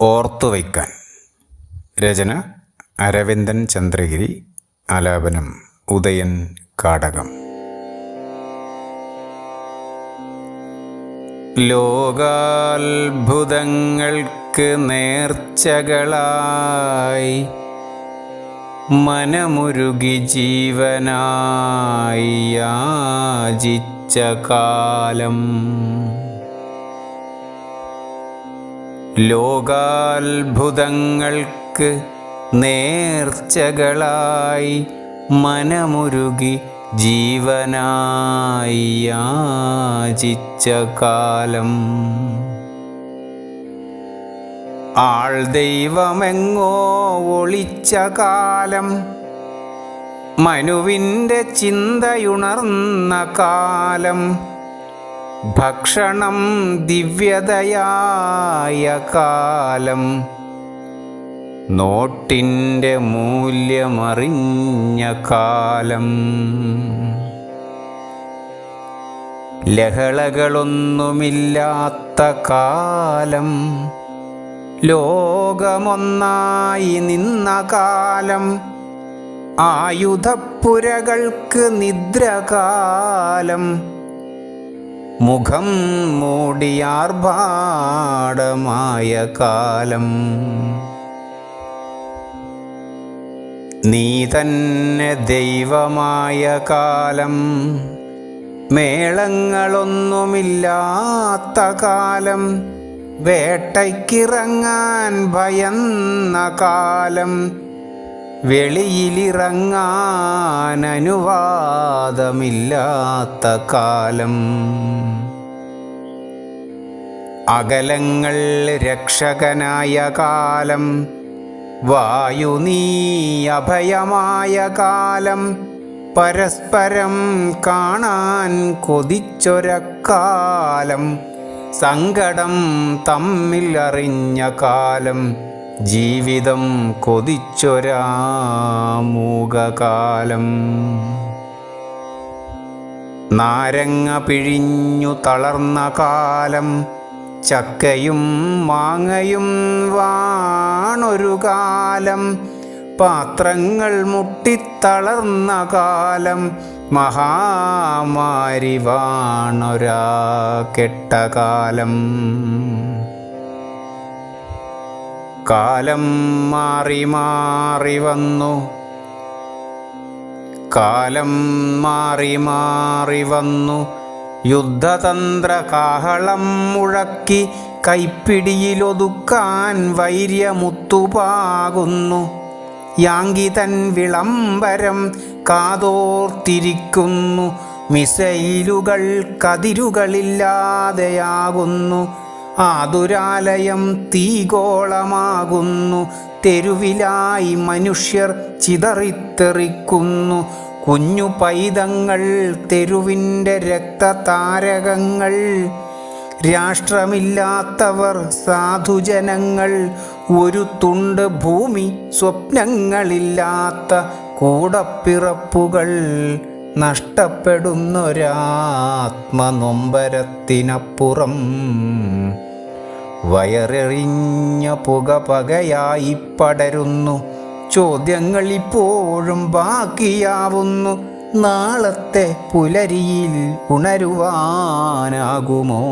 ഓർത്തുവയ്ക്കാൻ രചന അരവിന്ദൻ ചന്ദ്രഗിരി ആലാപനം ഉദയൻ കാടകം. ലോകാത്ഭുതങ്ങൾക്ക് നേർച്ചകളായി മനമുരുകി ജീവനായി യാചിച്ച കാലം. ലോകാത്ഭുതങ്ങൾക്ക് നേർച്ചകളായി മനമുരുകി ജീവനായി യാചിച്ച കാലം. ആൾ ദൈവമെങ്ങോ ഒളിച്ച കാലം. മനുവിന്റെ ചിന്തയുണർന്ന കാലം. ഭക്ഷണം ദിവ്യതയായ കാലം. നോട്ടിന്റെ മൂല്യമറിഞ്ഞ കാലം. ലഹളകളൊന്നുമില്ലാത്ത കാലം. ലോകമൊന്നായി നിന്ന കാലം. ആയുധപ്പുരകൾക്ക് നിദ്രകാലം. മുഖം മൂടിയാർഭാടമായ കാലം. നീ തന്നെ ദൈവമായ കാലം. മേളങ്ങളൊന്നുമില്ലാത്ത കാലം. വേട്ടയ്ക്കിറങ്ങാൻ ഭയന്ന കാലം. വെളിയിലിറങ്ങാൻ അനുവാദമില്ലാത്ത കാലം. അകലങ്ങൾ രക്ഷകനായ കാലം. വായു നീ അഭയമായ കാലം. പരസ്പരം കാണാൻ കൊതിച്ചൊരക്കാലം. സങ്കടം തമ്മിൽ അറിഞ്ഞ കാലം. ജീവിതം കൊതിച്ചൊരാമുഖകാലം നാരങ്ങ പിഴിഞ്ഞു തളർന്ന കാലം ചക്കയും മാങ്ങയും വാണൊരു കാലം പാത്രങ്ങൾ മുട്ടിത്തളർന്ന കാലം മഹാമാരി വാണൊരാ കെട്ടകാലം. കാലം മാറി മാറി വന്നു. കാലം മാറി മാറി വന്നു. യുദ്ധതന്ത്ര കാഹളം മുഴക്കി കൈപ്പിടിയിലൊതുക്കാൻ വൈര്യമുത്തുപാകുന്നു. യാങ്കിതൻ വിളംബരം കാതോർത്തിരിക്കുന്നു. മിസൈലുകൾ കതിരുകളില്ലാതെയാകുന്നു. ആതുരാലയം തീഗോളമാകുന്നു തെരുവിലായി മനുഷ്യർ ചിതറിത്തെറിക്കുന്നു. കുഞ്ഞു പൈതങ്ങൾ തെരുവിന്റെ രക്തതാരകങ്ങൾ. രാഷ്ട്രമില്ലാത്തവർ സാധുജനങ്ങൾ. ഒരു തുണ്ട് ഭൂമി സ്വപ്നങ്ങളില്ലാത്ത കൂടപ്പിറപ്പുകൾ. നഷ്ടപ്പെടുന്നൊരാത്മനൊമ്പരത്തിനപ്പുറം വയറെറിഞ്ഞ പുക പകയായി പടരുന്നു. ചോദ്യങ്ങൾ ഇപ്പോഴും ബാക്കിയാവുന്നു. നാളത്തെ പുലരിയിൽ ഉണരുവാനാകുമോ?